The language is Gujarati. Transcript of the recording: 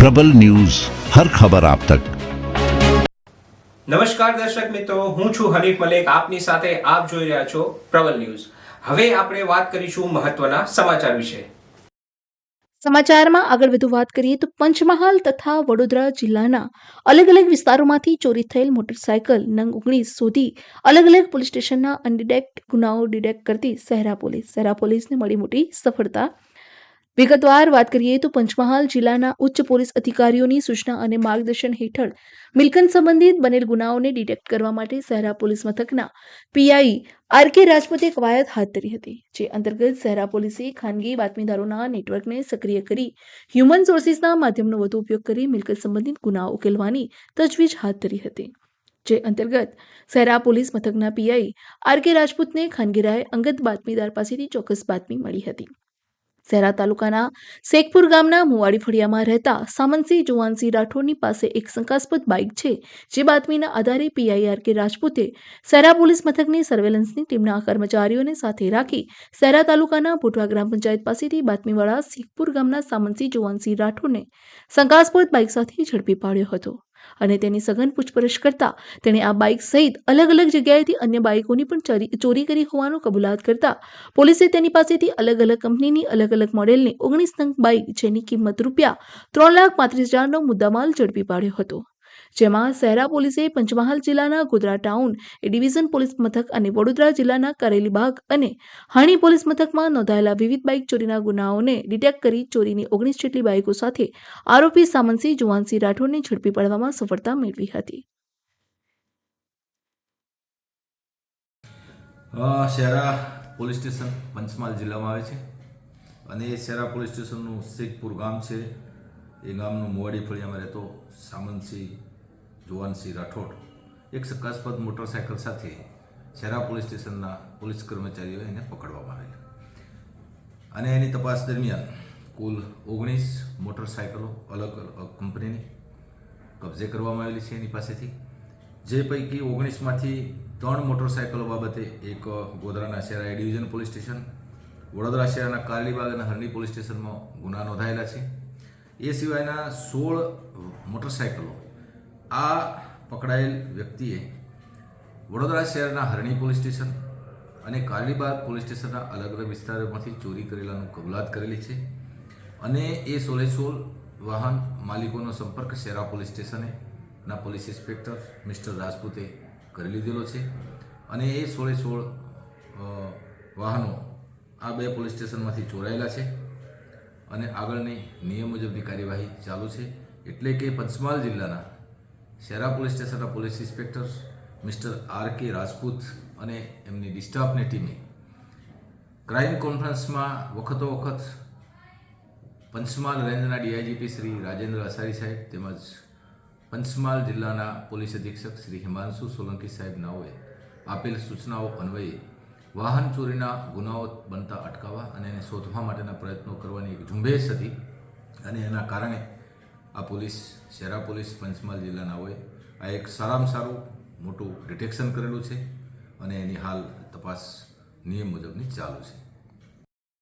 પ્રબલ ન્યૂઝ હર ખબર આપ તક. નમસ્કાર દર્શક મિત્રો હું છું હરીફ મલેક. આપની સાથે આપ જોઈ રહ્યા છો પ્રબલ ન્યૂઝ. હવે આપણે વાત કરીશું મહત્વના સમાચાર વિશે. સમાચારમાં આગળ વધુ વાત કરીએ તો પંચમહાલ તથા વડોદરા જિલ્લાના અલગ અલગ વિસ્તારોમાંથી ચોરી થયેલ મોટરસાયકલ નંગ ઓગણીસ શોધી અલગ અલગ પોલીસ સ્ટેશનના અનડિડેક્ટ ગુનાઓ ડિડેક્ટ કરતી સહેરા પોલીસ. સહેરા પોલીસને મળી મોટી સફળતા વિગતવાર વાત કરીએ તો પંચમહાલ જિલ્લાના ઉચ્ચ પોલીસ અધિકારીઓની સૂચના અને માર્ગદર્શન હેઠળ મિલકત સંબંધિત બનેલ ગુનાઓને ડિટેક્ટ કરવા માટે શહેરા પોલીસ મથકના પીઆઈ આર કે રાજપૂતે કવાયત હાથ ધરી હતી, જે અંતર્ગત શહેરા પોલીસે ખાનગી બાતમીદારોના નેટવર્કને સક્રિય કરી હ્યુમન સોર્સિસના માધ્યમનો વધુ ઉપયોગ કરી મિલકત સંબંધિત ગુનાઓ ઉકેલવાની તજવીજ હાથ ધરી હતી. જે અંતર્ગત શહેરા પોલીસ મથકના પીઆઈ આર કે રાજપૂતને ખાનગીરાએ અંગત બાતમીદાર પાસેથી ચોક્કસ બાતમી મળી હતી. શહેરા તાલુકાના શેખપુર ગામના મુવાડી ફળિયામાં રહેતા સામંતસિંહ જુવાનસિંહ રાઠોડની પાસે એક શંકાસ્પદ બાઇક છે, જે બાતમીના આધારે પીઆઈઆર કે રાજપૂતે શહેરા પોલીસ મથકની સર્વેલન્સની ટીમના કર્મચારીઓને સાથે રાખી શહેરા તાલુકાના ભૂટવા ગ્રામ પંચાયત પાસેથી બાતમીવાળા શેખપુર ગામના સામંતસિંહ જુવાનસિંહ રાઠોડને શંકાસ્પદ બાઇક સાથે ઝડપી પાડ્યો હતો. અને તેની સઘન પૂછપરછ કરતા તેણે આ બાઇક સહિત અલગ અલગ જગ્યાએથી અન્ય બાઇકોની પણ ચોરી- કરી હોવાનું કબૂલાત કરતા પોલીસે તેની પાસેથી અલગ અલગ કંપનીની અલગ અલગ મોડેલની ઓગણીસ નંગ બાઇક જેની કિંમત રૂપિયા ત્રણ લાખ પાંત્રીસ હજારનો મુદ્દામાલ ઝડપી પાડ્યો હતો. જેમાં શહેરા પોલીસે પંચમહાલ જિલ્લાના Godhra town, A division police મથક અને વડોદરા જિલ્લાના કરેલીબાગ અને હાણી પોલીસ મથકમાં નોંધાયેલા વિવિધ બાઇક ચોરીના ગુનાઓને ડિટેક્ટ કરી ચોરીની ઓગણીસ જેટલી બાઇકો સાથે આરોપી સામનસિંહ જુવાનસિંહ રાઠોડને ઝડપી પાડવામાં સફળતા મેળવી હતી. શહેરા પોલીસ સ્ટેશન પંચમહાલ જિલ્લામાં આવે છે અને એ શહેરા પોલીસ સ્ટેશનનું શેખપુર ગામ છે. એ ગામનું મોવાડી ફળિયામાં રહેતો સામંતસિંહ જુવાનસિંહ રાઠોડ, એક શંકાસ્પદ મોટરસાયકલ સાથે શેરા પોલીસ સ્ટેશનના પોલીસ કર્મચારીઓ એને પકડવામાં આવેલા. અને એની તપાસ દરમિયાન કુલ ઓગણીસ મોટરસાયકલો અલગ અલગ કંપનીની કબજે કરવામાં આવેલી છે એની પાસેથી. જે પૈકી ઓગણીસમાંથી ત્રણ મોટરસાયકલો બાબતે એક ગોધરાના Shehera A division police station, Vadodara શહેરના કારલીબાગ અને હરણી પોલીસ સ્ટેશનમાં ગુના નોંધાયેલા છે. એ સિવાયના સોળ મોટરસાયકલો આ પકડાયેલ વ્યક્તિએ વડોદરા શહેરના હરણી પોલીસ સ્ટેશન અને કારલીબાગ પોલીસ સ્ટેશનના અલગ અલગ વિસ્તારોમાંથી ચોરી કરેલાનું કબૂલાત કરેલી છે અને એ સોળે વાહન માલિકોનો સંપર્ક શેરા પોલીસ સ્ટેશને ના પોલીસ ઇન્સ્પેક્ટર મિસ્ટર રાજપૂતે કરી લીધેલો છે અને એ સોળે સોળ વાહનો આ બે પોલીસ સ્ટેશનમાંથી ચોરાયેલા છે અને આગળની નિયમ મુજબની કાર્યવાહી ચાલુ છે એટલે કે પંચમહાલ જિલ્લાના શેરા પોલીસ સ્ટેશનના police inspector, mister R K Rajput અને એમની ડિસ્ટાફની ટીમે ક્રાઇમ કોન્ફરન્સમાં વખતો વખત પંચમહાલ રેન્જના ડીઆઈજીપી શ્રી રાજેન્દ્ર અસારી સાહેબ તેમજ પંચમહાલ જિલ્લાના પોલીસ અધિક્ષક શ્રી હિમાંશુ સોલંકી સાહેબ નાઓએ આપેલ સૂચનાઓ અન્વયે વાહન ચોરીના ગુનાઓ બનતા અટકાવવા અને એને શોધવા માટેના પ્રયત્નો કરવાની એક ઝુંબેશ હતી અને એના કારણે આ પોલીસ, શેરા પોલીસ પંચમહાલ જિલ્લાનાઓએ આ એક સારામાં સારું મોટું ડિટેક્શન કરેલું છે અને એની હાલ તપાસ નિયમ મુજબની ચાલુ છે.